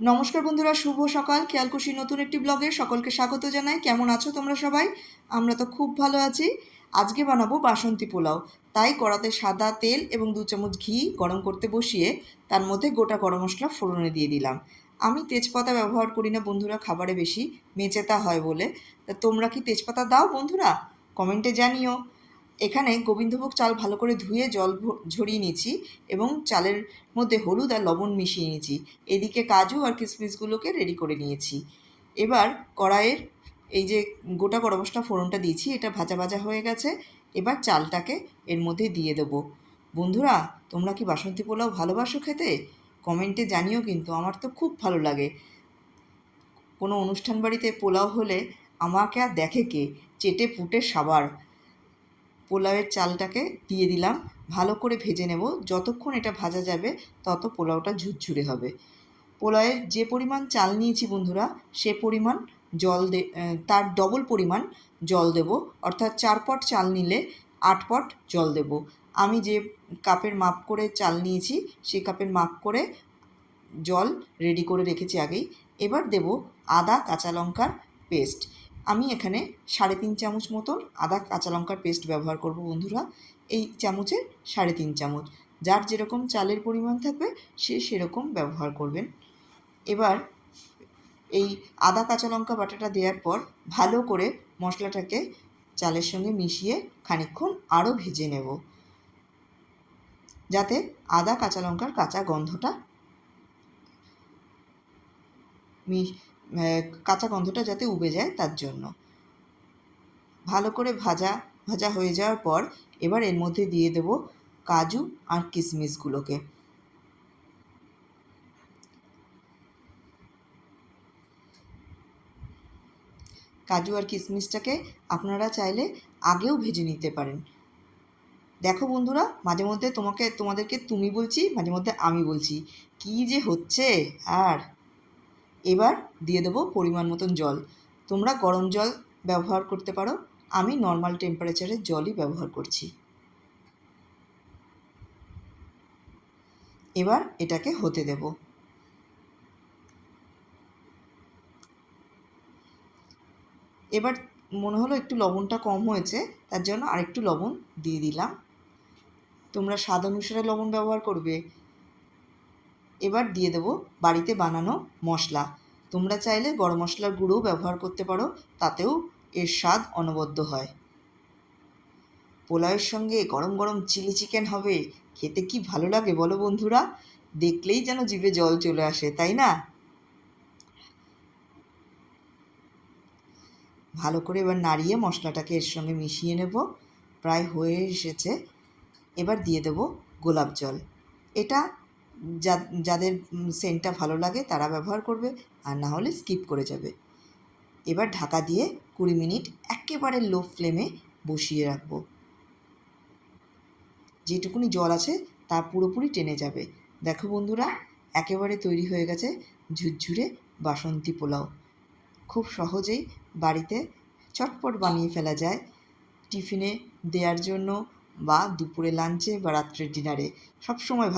নমস্কার বন্ধুরা, শুভ সকাল। খেয়ালকুশি নতুন একটি ব্লগে সকলকে স্বাগত জানাই। কেমন আছো তোমরা সবাই? আমরা তো খুব ভালো আছি। আজকে বানাবো বাসন্তী পোলাও। তাই কড়াতে সাদা তেল এবং দু চামচ ঘি গরম করতে বসিয়ে তার মধ্যে গোটা গরম মশলা ফোড়নে দিয়ে দিলাম। আমি তেজপাতা ব্যবহার করি না বন্ধুরা, খাবারে বেশি, মেচেতা হয় বলে। তা তোমরা কি তেজপাতা দাও বন্ধুরা? কমেন্টে জানিও। এখানে গোবিন্দভোগ চাল ভালো করে ধুয়ে জল ঝরিয়ে নিয়েছি এবং চালের মধ্যে হলুদ আর লবণ মিশিয়ে নিয়েছি। এদিকে কাজু আর কিশমিশগুলোকে রেডি করে নিয়েছি। এবার কড়াইয়ের এই যে গোটা গরম মশলা ফোড়নটা দিয়েছি, এটা ভাজা ভাজা হয়ে গেছে। এবার চালটাকে এর মধ্যে দিয়ে দেবো। বন্ধুরা, তোমরা কি বাসন্তী পোলাও ভালোবাসো খেতে? কমেন্টে জানিও কিন্তু, আমার তো খুব ভালো লাগে। কোনো অনুষ্ঠান বাড়িতে পোলাও হলে আমাকে আর দেখে কে? চেটে পুটে সাবার। পোলাওয়ের চালটাকে দিয়ে দিলাম। ভালো করে ভেজে নেব। যতক্ষণ এটা ভাজা যাবে, তত পোলাওটা ঝুরঝুরে হবে। পোলাওয়ের যে পরিমাণ চাল নিয়েছি বন্ধুরা, সে পরিমাণ জল দে তার ডবল পরিমাণ জল দেব। অর্থাৎ চার পট চাল নিলে আট পট জল দেব। আমি যে কাপের মাপ করে চাল নিয়েছি সেই কাপের মাপ করে জল রেডি করে রেখেছি আগেই। এবার দেব আদা, কাঁচা লঙ্কার পেস্ট। আমি এখানে সাড়ে তিন চামচ মতন আদা কাঁচা লঙ্কার পেস্ট ব্যবহার করব বন্ধুরা। এই চামচের সাড়ে তিন চামচ। যার যেরকম চালের পরিমাণ থাকবে, সে সেরকম ব্যবহার করবেন। এবার এই আদা কাঁচা লঙ্কা বাটাটা দেওয়ার পর ভালো করে মশলাটাকে চালের সঙ্গে মিশিয়ে খানিকক্ষণ আরও ভেজে নেব। যাতে আদা কাঁচা লঙ্কার কাঁচা গন্ধটা কাঁচা গন্ধটা যাতে উবে যায় তার জন্য। ভালো করে ভাজা ভাজা হয়ে যাওয়ার পর এবার এর মধ্যে দিয়ে দেব কাজু আর কিশমিশগুলোকে কাজু আর কিশমিশটাকে আপনারা চাইলে আগেও ভেজে নিতে পারেন। দেখো বন্ধুরা, মাঝে মধ্যে তোমাকে, তোমাদেরকে তুমি বলছি, মাঝে মধ্যে আমি বলছি। কী যে হচ্ছে, আর এবার দিয়ে দেবো পরিমাণ মতন জল। তোমরা গরম জল ব্যবহার করতে পারো। আমি নর্মাল টেম্পারেচারের জলই ব্যবহার করছি। এবার এটাকে হতে দেব। এবার মনে হলো একটু লবণটা কম হয়েছে, তার জন্য আরেকটু লবণ দিয়ে দিলাম। তোমরা স্বাদ অনুসারে লবণ ব্যবহার করবে। এবার দিয়ে দেবো বাড়িতে বানানো মশলা। তোমরা চাইলে গরম মশলার গুঁড়োও ব্যবহার করতে পারো, তাতেও এর স্বাদ অনবদ্য হয়। পোলাওয়ের সঙ্গে গরম গরম চিলি চিকেন হবে, খেতে কি ভালো লাগে বলো বন্ধুরা? দেখলেই যেন জিভে জল চলে আসে, তাই না? ভালো করে এবার নাড়িয়ে মশলাটাকে এর সঙ্গে মিশিয়ে নেব, প্রায় হয়ে এসেছে। এবার দিয়ে দেব গোলাপ জল। এটা যা, যাদের সেন্টটা ভালো লাগে তারা ব্যবহার করবে, আর না হলে স্কিপ করে যাবে। এবার ঢাকা দিয়ে কুড়ি মিনিট একেবারে লো ফ্লেমে বসিয়ে রাখব। যেটুকুনি জল আছে তা পুরোপুরি টেনে যাবে। দেখো বন্ধুরা, একেবারে তৈরি হয়ে গেছে ঝুরঝুরে বাসন্তী পোলাও। খুব সহজেই বাড়িতে চটপট বানিয়ে ফেলা যায়। টিফিনে দেওয়ার জন্য বা দুপুরে লাঞ্চে বা রাত্রের ডিনারে সবসময় ভালো